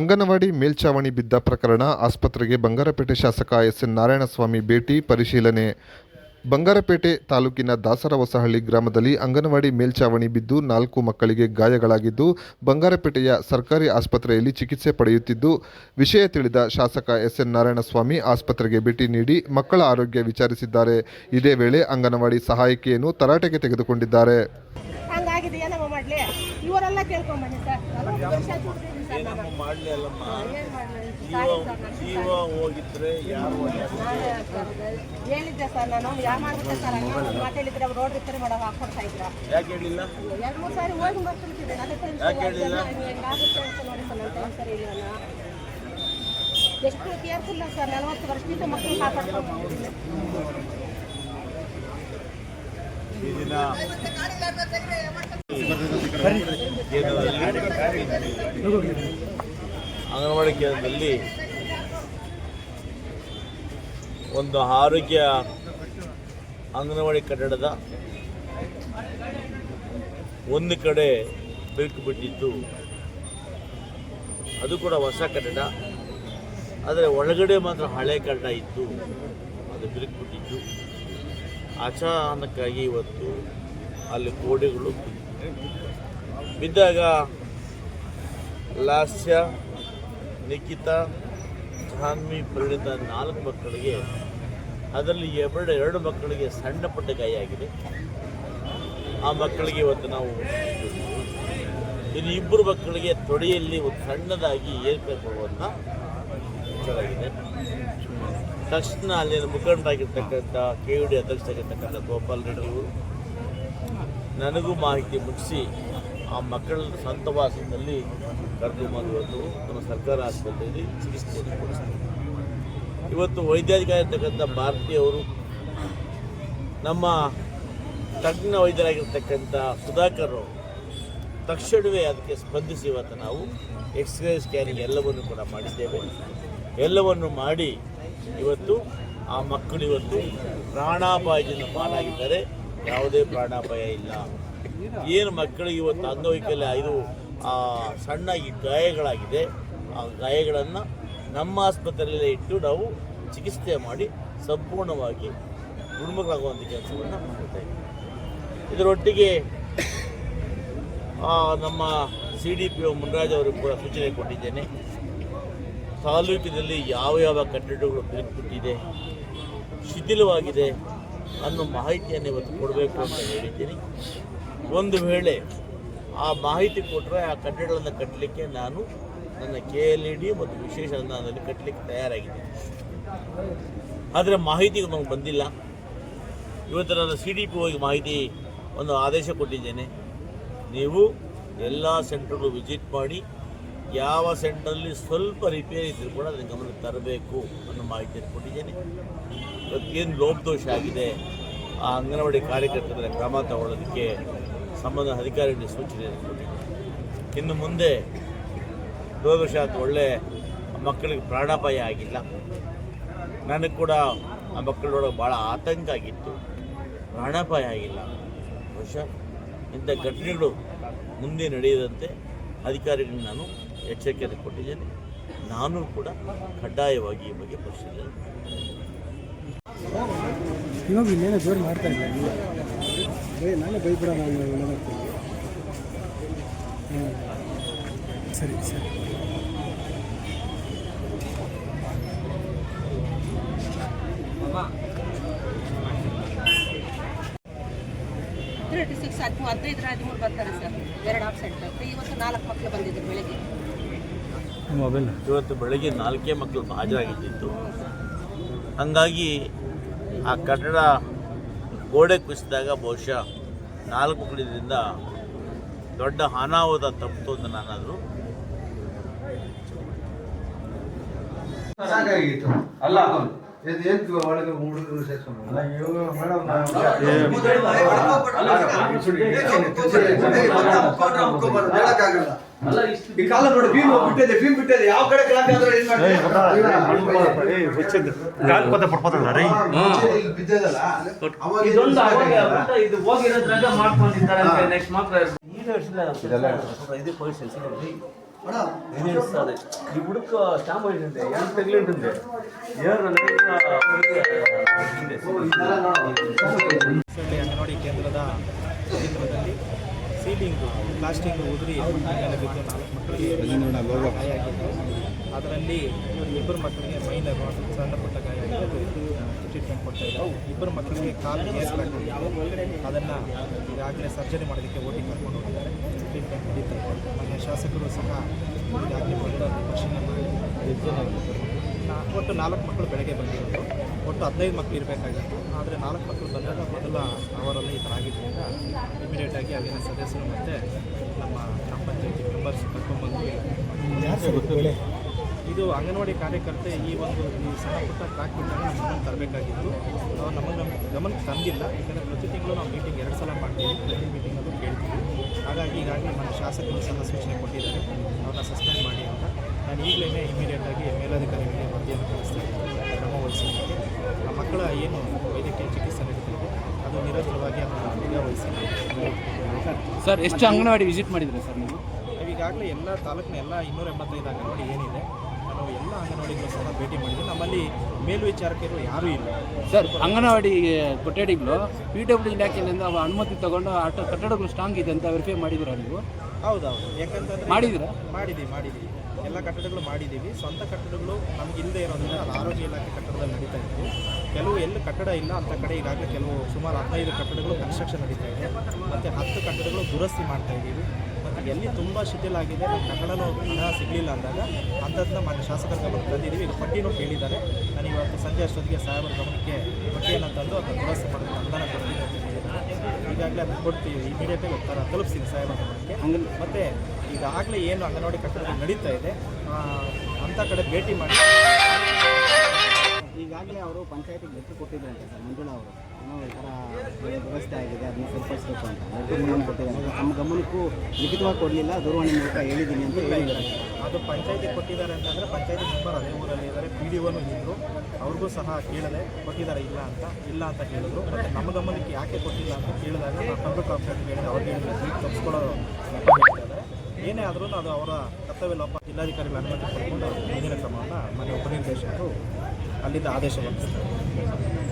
ಅಂಗನವಾಡಿ ಮೇಲ್ಛಾವಣಿ ಬಿದ್ದ ಪ್ರಕರಣ ಆಸ್ಪತ್ರೆಗೆ ಬಂಗಾರಪೇಟೆ ಶಾಸಕ ಎಸ್ ಎನ್ ನಾರಾಯಣಸ್ವಾಮಿ ಭೇಟಿ, ಪರಿಶೀಲನೆ. ಬಂಗಾರಪೇಟೆ ತಾಲೂಕಿನ ದಾಸರವಸಹಳ್ಳಿ ಗ್ರಾಮದಲ್ಲಿ ಅಂಗನವಾಡಿ ಮೇಲ್ಛಾವಣಿ ಬಿದ್ದು ನಾಲ್ಕು ಮಕ್ಕಳಿಗೆ ಗಾಯಗಳಾಗಿದ್ದು, ಬಂಗಾರಪೇಟೆಯ ಸರ್ಕಾರಿ ಆಸ್ಪತ್ರೆಯಲ್ಲಿ ಚಿಕಿತ್ಸೆ ಪಡೆಯುತ್ತಿದ್ದು, ವಿಷಯ ತಿಳಿದ ಶಾಸಕ ಎಸ್ ಎನ್ ನಾರಾಯಣಸ್ವಾಮಿ ಆಸ್ಪತ್ರೆಗೆ ಭೇಟಿ ನೀಡಿ ಮಕ್ಕಳ ಆರೋಗ್ಯ ವಿಚಾರಿಸಿದ್ದಾರೆ. ಇದೇ ವೇಳೆ ಅಂಗನವಾಡಿ ಸಹಾಯಕಿಯನ್ನು ತರಾಟೆಗೆ ತೆಗೆದುಕೊಂಡಿದ್ದಾರೆ. ಏನ್ ಮಾಡ್ಲಿ? ಜೀವ ನಾನು ಜೀವ ಹೋಗಿದ್ರೆ ಯಾರು ನಾನೇ ಸರ್ ಹೇಳಿದ್ದೆ ಸರ್ ನಾನು ಯಾವ ಮಾಡ್ಬಿಟ್ಟೆ ಸರ್? ಹಂಗೆ ಒಂದು ಹೇಳಿದ್ರೆ ಅವ್ರು ರೋಡ್ ರಿಪೇರಿ ಮಾಡೋ ಹಾಕೊಡ್ತಾ ಇದ್ರ. ಯಾಕೆ ಹೇಳಿಲ್ಲ? ಎರಡು ಮೂರು ಸಾರಿ ಹೋಗಿ ಬರ್ತಿರ್ತಿದ್ದೆ ನನಗೆ ಯಾಕೆ ಹೇಳಿಲ್ಲ? ಹೆಂಗಾಗುತ್ತೆ ಅಂತ ನೋಡಿ ಸರ್ ನನ್ನ ಟೈಮ್ ಸರಿ ಇಲ್ಲ ಎಷ್ಟು ಕೇರ್ಫುಲ್ಲ ಸರ್ ನಲವತ್ತು ವರ್ಷದಿಂದ ಮಕ್ಕಳು ಕಾಪಾಡ್ಕೊಂಡು. ಈ ದಿನ ಏನು ಅಂಗನವಾಡಿ ಕೇಂದ್ರದಲ್ಲಿ ಒಂದು ಆರೋಗ್ಯ ಅಂಗನವಾಡಿ ಕಟ್ಟಡದ ಒಂದು ಕಡೆ ಬಿರುಕು ಬಿಟ್ಟಿದ್ದು. ಅದು ಕೂಡ ಹೊಸ ಕಟ್ಟಡ. ಆದರೆ ಒಳಗಡೆ ಮಾತ್ರ ಹಳೆ ಕಟ್ಟಡ ಇತ್ತು. ಅದು ಬಿರುಕು ಬಿಟ್ಟಿದ್ದು. ಅಚಾನಕ್ಕಾಗಿ ಇವತ್ತು ಅಲ್ಲಿ ಗೋಡೆಗಳು. ಬಿದ್ದಾಗ ಲಾಸ್ಯ ನಿಖಿತಾ ಜಾನ್ವಿ ಪರಿಣಿತ ನಾಲ್ಕು ಮಕ್ಕಳಿಗೆ, ಅದರಲ್ಲಿ ಎರಡು ಎರಡು ಮಕ್ಕಳಿಗೆ ಸಣ್ಣ ಪುಟ್ಟ ಗಾಯ ಆ ಮಕ್ಕಳಿಗೆ ಇವತ್ತು ನಾವು ಇನ್ನು ಇಬ್ಬರು ಮಕ್ಕಳಿಗೆ ತೊಡೆಯಲ್ಲಿ ಒಂದು ಸಣ್ಣದಾಗಿ ಏರ್ಪಡಿಸುವಂಥ ಚೆನ್ನಾಗಿದೆ ತಕ್ಷಣ ಅಲ್ಲಿನ ಮುಖಂಡರಾಗಿರ್ತಕ್ಕಂಥ ಕೆ ಯು ಡಿ ಅಧ್ಯಕ್ಷರಾಗಿರ್ತಕ್ಕಂಥ ಗೋಪಾಲ್ ರೆಡ್ಡಿ ಅವರು ನನಗೂ ಮಾಹಿತಿ ಮುಗಿಸಿ ಆ ಮಕ್ಕಳ ಸ್ವಂತ ವಾಸದಲ್ಲಿ ಕರೆದುಕೊಂಡು ಬಂದು ನಮ್ಮ ಸರ್ಕಾರ ಆಸ್ಪತ್ರೆಯಲ್ಲಿ ಚಿಕಿತ್ಸೆಯನ್ನು ಕೊಡಿಸ್ತಾರೆ ಇವತ್ತು ವೈದ್ಯಾಧಿಕಾರಿ ಇರ್ತಕ್ಕಂಥ ಭಾರತೀಯವರು ನಮ್ಮ ತಜ್ಞ ವೈದ್ಯರಾಗಿರ್ತಕ್ಕಂಥ ಸುಧಾಕರ್ ತಕ್ಷಣವೇ ಅದಕ್ಕೆ ಸ್ಪಂದಿಸಿ ಇವತ್ತು ನಾವು ಎಕ್ಸ್ರೇ ಸ್ಕ್ಯಾನಿಂಗ್ ಎಲ್ಲವನ್ನು ಕೂಡ ಮಾಡಿದ್ದೇವೆ. ಎಲ್ಲವನ್ನು ಮಾಡಿ ಇವತ್ತು ಆ ಮಕ್ಕಳು ಇವತ್ತು ಪ್ರಾಣಾಪಾಯದಿಂದ ಪಾಲಾಗಿದ್ದಾರೆ. ಯಾವುದೇ ಪ್ರಾಣಾಪಾಯ ಇಲ್ಲ. ಏನು ಮಕ್ಕಳಿಗೆ ಇವತ್ತು ಅಂಗವೈಕಲ್ಯ ಇದು ಸಣ್ಣ ಈ ಗಾಯಗಳಾಗಿದೆ. ಆ ಗಾಯಗಳನ್ನು ನಮ್ಮ ಆಸ್ಪತ್ರೆಯಲ್ಲೇ ಇಟ್ಟು ನಾವು ಚಿಕಿತ್ಸೆ ಮಾಡಿ ಸಂಪೂರ್ಣವಾಗಿ ಗುಣಮುಖರಾಗುವಂಥ ಕೆಲಸವನ್ನು ಮಾಡ್ತಾ ಇದ್ದೀವಿ. ಇದರೊಟ್ಟಿಗೆ ನಮ್ಮ C D P O Munraj ಅವರಿಗೂ ಕೂಡ ಸೂಚನೆ ಕೊಟ್ಟಿದ್ದೇನೆ. ತಾಲೂಕಿನಲ್ಲಿ ಯಾವ ಯಾವ ಕಟ್ಟಡಗಳು ಬಿರುಕುಬಿಟ್ಟಿದೆ ಶಿಥಿಲವಾಗಿದೆ ಅನ್ನೋ ಮಾಹಿತಿಯನ್ನು ಇವತ್ತು ಕೊಡಬೇಕು ಅಂತ ಹೇಳಿದ್ದೀನಿ. ಒಂದು ವೇಳೆ ಆ ಮಾಹಿತಿ ಕೊಟ್ಟರೆ ಆ ಕಟ್ಟಡಗಳನ್ನು ಕಟ್ಟಲಿಕ್ಕೆ ನಾನು ನನ್ನ ಕೆ ಎಲ್ ಇ ಡಿ ಮತ್ತು ವಿಶೇಷ ಅನುದಾನದಲ್ಲಿ ಕಟ್ಟಲಿಕ್ಕೆ ತಯಾರಾಗಿದ್ದೀನಿ. ಆದರೆ ಮಾಹಿತಿ ನಮಗೆ ಬಂದಿಲ್ಲ. ಇವತ್ತು ನಾನು ಸಿ ಡಿ ಪಿ ಹೋಗಿ ಮಾಹಿತಿ ಒಂದು ಆದೇಶ ಕೊಟ್ಟಿದ್ದೇನೆ. ನೀವು ಎಲ್ಲ ಸೆಂಟರ್ಗಳು ವಿಸಿಟ್ ಮಾಡಿ ಯಾವ ಸೆಂಟ್ರಲ್ಲಿ ಸ್ವಲ್ಪ ರಿಪೇರಿ ಇದ್ದರೂ ಕೂಡ ಅದನ್ನು ಗಮನಕ್ಕೆ ತರಬೇಕು ಅನ್ನೋ ಮಾಹಿತಿಯನ್ನು ಕೊಟ್ಟಿದ್ದೇನೆ. ಇವತ್ತೇನು ಲೋಪದೋಷ ಆಗಿದೆ, ಆ ಅಂಗನವಾಡಿ ಕಾರ್ಯಕರ್ತರ ಕ್ರಮ ತಗೊಳ್ಳೋದಕ್ಕೆ ಸಂಬಂಧ ಅಧಿಕಾರಿಗಳಿಗೆ ಕೊಟ್ಟಿದ್ದೇನೆ ಇನ್ನು ಮುಂದೆ ದುರದೃಶಾತ್ ಒಳ್ಳೆ ಮಕ್ಕಳಿಗೆ ಪ್ರಾಣಾಪಾಯ ಆಗಿಲ್ಲ. ನನಗೆ ಕೂಡ ಆ ಮಕ್ಕಳೊಳಗೆ ಭಾಳ ಆತಂಕ ಆಗಿತ್ತು. ಪ್ರಾಣಾಪಾಯ ಆಗಿಲ್ಲ. ಬಹುಶಃ ಇಂಥ ಘಟನೆಗಳು ಮುಂದೆ ನಡೆಯದಂತೆ ಅಧಿಕಾರಿಗಳಿಗೆ ನಾನು ಎಚ್ಚರಿಕೆಯನ್ನು ಕೊಟ್ಟಿದ್ದೇನೆ. ನಾನು ಕೂಡ ಕಡ್ಡಾಯವಾಗಿ ಈ ಬಗ್ಗೆ ಪರಿಶೀಲನೆ ಮಾಡ್ತೀನಿ. ಬೈ ನಾನೇ ಬೈಬಿಡೋಣ ನಾನು ಹಾಂ ಸರಿ ಸರಿ. ಸಿಕ್ಸ್ ಹತ್ತು ಹದಿನೈದರ ಹದಿಮೂರು ಬರ್ತಾರೆ ಸರ್. ಎರಡು ಆಬ್ಸೆಂಟ್ ಇವತ್ತು ನಾಲ್ಕು ಮಕ್ಕಳು ಬಂದಿದ್ರು ಬೆಳಿಗ್ಗೆ. ಮೊಬೈಲ್. ಇವತ್ತು ಬೆಳಗ್ಗೆ ನಾಲ್ಕೇ ಮಕ್ಕಳು ಹಾಜರಾಗಿದ್ದಿತ್ತು. ಹಾಗಾಗಿ ಆ ಕಟ್ಟಡ ಗೋಡೆ ಕುಸಿದಾಗ ಬಹುಶಃ ನಾಲ್ಕು ಮಕ್ಕಳಿಂದ ದೊಡ್ಡ ಅನಾಹುತ ತಪ್ಪಿತು ಅಂತ ನಾನಾದರೂ ಅಲ್ಲ ಇದು ಎಂಟು ಒಳಗೆ ಹುಡುಗರು ಸೇರ್ಕೊಂಡು ಈ ಕಾಲ ನೋಡಿ ಭೀಮ್ ಬಿಟ್ಟಿದೆ ಭೀಮ್ ಬಿಟ್ಟಿದೆ ಯಾವ ಕಡೆ ಕ್ರಾಂತಿ ಆದ್ರೆ ಏನ್ ಬಿದ್ದದಲ್ಲ ಅವಾಗ ಇದೊಂದು ಅವಾಗ ಊಟ ಇದು ಹೋಗಿರೋದ್ರಾಗ ಮಾಡ್ಕೊಂಡಿದ್ದಾರೆ ನೆಕ್ಸ್ಟ್ ಮಾತ್ರ ಇದೆಲ್ಲ అదే ఈ ఉడుకు స్టాంప్ అయింది ఎంత తగిలింటుంది ఏరు ಸೊಳ್ಳೆ ಅಂಗನವಾಡಿ ಕೇಂದ್ರದ ಕೇಂದ್ರದಲ್ಲಿ ಸೀಲಿಂಗ್ ಪ್ಲಾಸ್ಟಿಕ್ ಉದುರಿ ಮೇಲೆ ಬಿದ್ದು ನಾಲ್ಕು ಮಕ್ಕಳಿಗೆ ಅದರಲ್ಲಿ ಇಬ್ಬರು ಮಕ್ಕಳಿಗೆ ಮೈನರು ಸಣ್ಣ ಪುಟ್ಟ ಗಾಯ ಟ್ರೀಟ್ಮೆಂಟ್ ಕೊಡ್ತಾ ಇದ್ದಾರೆ. ಇಬ್ಬರು ಮಕ್ಕಳಿಗೆ ಕಾಲು ಕೇಸ್ ಅದನ್ನು ಈಗಾಗಲೇ ಸರ್ಜರಿ ಮಾಡೋದಕ್ಕೆ ಓಟಿ ಕರ್ಕೊಂಡು ಹೋಗಿದ್ದಾರೆ ಟ್ರೀಟ್ಮೆಂಟ್ ನಡೀತಾ ಇದೆ. ಮನೆಯ ಶಾಸಕರು ಸಹ ಈಗಾಗಲೇ ಬಂದು ಪರಿಶೀಲನೆ ಮಾಡಿ ನಾ- ಒಟ್ಟು ನಾಲ್ಕು ಮಕ್ಕಳು ಬೆಳಗ್ಗೆ ಬಂದಿರೋದು. ಒಟ್ಟು ಹದಿನೈದು ಮಕ್ಕಳು ಇರಬೇಕಾಗಿತ್ತು. ಆದರೆ ನಾಲ್ಕು ಮಕ್ಕಳು ಬಂದಾಗ ಮೊದಲ ಅವರಲ್ಲಿ ಈ ಥರ ಆಗಿದ್ದರಿಂದ ಇಮಿಡಿಯೇಟಾಗಿ ಅಲ್ಲಿನ ಸದಸ್ಯರು ಮತ್ತು ನಮ್ಮ ಗ್ರಾಮ ಪಂಚಾಯತಿ ಮೆಂಬರ್ಸ್ ಕರ್ಕೊಂಡ್ಬಂದು ಇದು ಅಂಗನವಾಡಿ ಕಾರ್ಯಕರ್ತೆ ಈ ಒಂದು ಈ ಸಣ್ಣ ಪುಟ್ಟ ಟ್ರ್ಯಾಕ್ ಬಿಟ್ಟಾಗ ನಮ್ಮ ಗಮನ ತರಬೇಕಾಗಿತ್ತು. ಅವ್ರು ನಮ್ಮ ಗಮ ಗಮನಕ್ಕೆ ತಂದಿಲ್ಲ. ಯಾಕಂದರೆ ಪ್ರತಿ ತಿಂಗಳು ನಾವು ಮೀಟಿಂಗ್ ಎರಡು ಸಲ ಮಾಡ್ತೀವಿ. ಪ್ರತಿ ಮೀಟಿಂಗಲ್ಲೂ ಕೇಳ್ತೀವಿ. ಹಾಗಾಗಿ ಈಗಾಗಲೇ ನಮ್ಮ ಶಾಸಕರು ಸಹ ಸೂಚನೆ ಕೊಟ್ಟಿದ್ದಾರೆ. ಅವ್ರನ್ನ ಸಸ್ಪೆಂಡ್ ಮಾಡಿ ಅಂತ. ನಾನು ಈಗಲೇ ಇಮಿಡಿಯೇಟಾಗಿ ಮೇಲಧಿಕಾರಿಗಳಿಗೆ ವರದಿಯನ್ನು ಕಳಿಸ್ತೀನಿ ಕ್ರಮ ವಹಿಸಿದ್ದೀನಿ ಆ ಮಕ್ಕಳ ಏನು ವೈದ್ಯಕೀಯ ಚಿಕಿತ್ಸೆ ನಡೀತಿದೆ ಅದು ನಿರಂತರವಾಗಿ ಅದನ್ನು ನಿಗಾ ವಹಿಸಿ ಸರ್ ಎಷ್ಟು ಅಂಗನವಾಡಿ ವಿಸಿಟ್ ಮಾಡಿದ್ರೆ ಸರ್ ನೀವು? ಈಗಾಗಲೇ ಎಲ್ಲ ತಾಲೂಕಿನ ಎಲ್ಲ ಇನ್ನೂರ ಎಂಬತ್ತೈದು ಅಂಗನವಾಡಿ ಏನಿದೆ ನಾವು ಎಲ್ಲ ಅಂಗನವಾಡಿಗಳು ಸಹ ಭೇಟಿ ಮಾಡಿದ್ವಿ. ನಮ್ಮಲ್ಲಿ ಮೇಲ್ವಿಚಾರಕರು ಯಾರೂ ಇಲ್ಲ. ಸರ್ ಅಂಗನವಾಡಿ ಕೊಠಡಿಗಳು ಪಿ ಡಬ್ಲ್ಯೂ ಇಲಾಖೆಯಿಂದ ಅವ ಅನುಮತಿ ತಗೊಂಡು ಆಟ ಕಟ್ಟಡಗಳು ಸ್ಟ್ರಾಂಗ್ ಇದೆ ಅಂತ ವೆರಿಫೈ ಮಾಡಿದ್ರು ನೀವು? ಹೌದೌದು. ಯಾಕಂತಂದ್ರೆ ಮಾಡಿದ್ರ ಮಾಡಿದ್ದೀವಿ ಮಾಡಿದ್ದೀವಿ. ಎಲ್ಲ ಕಟ್ಟಡಗಳು ಮಾಡಿದ್ದೀವಿ. ಸ್ವಂತ ಕಟ್ಟಡಗಳು ನಮ್ಗೆ ಇಲ್ಲದೆ ಇರೋದ್ರಿಂದ ಅದು ಆರೋಗ್ಯ ಇಲಾಖೆ ಕಟ್ಟಡದಲ್ಲಿ ನಡೀತಾ ಇತ್ತು ಕೆಲವು ಎಲ್ಲಿ ಕಟ್ಟಡ ಇಲ್ಲ ಅಂತ ಕಡೆ ಈಗಾಗಲೇ ಕೆಲವು ಸುಮಾರು ಹದಿನೈದು ಕಟ್ಟಡಗಳು ಕನ್ಸ್ಟ್ರಕ್ಷನ್ ನಡೀತಾ ಇದೆ. ಮತ್ತು ಹತ್ತು ಕಟ್ಟಡಗಳು ದುರಸ್ತಿ ಮಾಡ್ತಾ ಇದ್ದೀವಿ. ಮತ್ತು ಎಲ್ಲಿ ತುಂಬ ಶಿಥಿಲ ಆಗಿದೆ ನಮ್ಮ ಕಟ್ಟಡನೂ ಹಣ ಸಿಗಲಿಲ್ಲ ಅಂದಾಗ ಅಂಥದ್ದನ್ನ ಮಾನ್ಯ ಶಾಸಕರ ಗಮನಕ್ಕೆ ತಂದಿದ್ದೀವಿ. ಈಗ ಪಟ್ಟಿನೂ ಕೇಳಿದ್ದಾರೆ. ನಾನು ಇವತ್ತು ಸಂಜೆ ಅಷ್ಟೊತ್ತಿಗೆ ಸಾಹೇಬರ ಗಮನಕ್ಕೆ, ಪಟ್ಟಿಯನ್ನು ತಂದು ಅದನ್ನು ದುರಸ್ತಿ ಮಾಡೋದಕ್ಕೆ ಅನುದಾನ ಕೊಡ್ತೀನಿ ಈಗಾಗಲೇ ಅದನ್ನು ಕೊಡ್ತೀವಿ. ಇಮಿಡಿಯೇಟಾಗಿ ಉತ್ತರ ತಲುಪಿಸ್ತೀನಿ ಸಾಹೇಬರ ಹಂಗೆ ಮತ್ತು ಈಗಾಗಲೇ ಏನು ಅಂಗನವಾಡಿ ಕಟ್ಟಡ ನಡೀತಾ ಇದೆ ಅಂಥ ಕಡೆ ಭೇಟಿ ಮಾಡಿ. ಈಗಾಗಲೇ ಅವರು ಪಂಚಾಯತಿಗೆ ಲೆಟ್ರ್ ಅಂತ ಸರ್ ಮಂಜುಳಾ ಅವರು. ಏನೋ ಈ ಥರ ವ್ಯವಸ್ಥೆ ಆಗಿದೆ ಅದನ್ನ ಸರಿಪಡಿಸಬೇಕು ಅಂತ. ಲೆಟ್ರ್ ಕೊಟ್ಟಿದ್ದಾರೆ. ನಮ್ಮ ಗಮನಕ್ಕೂ ಲಿಖಿತವಾಗಿ ಕೊಡಲಿಲ್ಲ ದೂರವಾಣಿ ಮೂಲಕ ಹೇಳಿದ್ದೀನಿ ಅಂತ ಹೇಳಿದ್ದಾರೆ. ಅದು ಪಂಚಾಯತಿಗೆ ಕೊಟ್ಟಿದ್ದಾರೆ ಅಂತಂದರೆ ಪಂಚಾಯತಿ ಮೆಂಬರ್ ಅದೇ ಊರಲ್ಲಿ ಇದ್ದಾರೆ ಪಿ ಡಿ ಒನು ಇದ್ದರು ಅವ್ರಿಗೂ ಸಹ ಕೇಳದೆ ಕೊಟ್ಟಿದ್ದಾರೆ ಇಲ್ಲ ಅಂತ ಇಲ್ಲ ಅಂತ ಹೇಳಿದ್ರು. ಮತ್ತು ನಮ್ಮ ಗಮನಕ್ಕೆ ಯಾಕೆ ಕೊಟ್ಟಿಲ್ಲ ಅಂತ ಕೇಳಿದಾಗ ನಾನು ಕಂಪ್ಯೂಟರ್ ಹೇಳಿದೆ ಅವ್ರಿಗೆ ಹೇಳಿದ್ರೆ ಸೀಟ್ ತಪ್ಪಿಸ್ಕೊಳ್ಳೋ ಏನೇ ಆದರೂ ಅದು ಅವರ ಕರ್ತವ್ಯ ಲೋಪ. ಜಿಲ್ಲಾಧಿಕಾರಿಗಳ ಅನುಮತಿ ಪಡ್ಕೊಂಡು ಮುಂದಿನ ಕ್ರಮವನ್ನು ಮನೆ ಉಪನಿರ್ದೇಶಕರು ಅಲ್ಲಿಂದ ಆದೇಶ ಬಂದಿದ್ದಾರೆ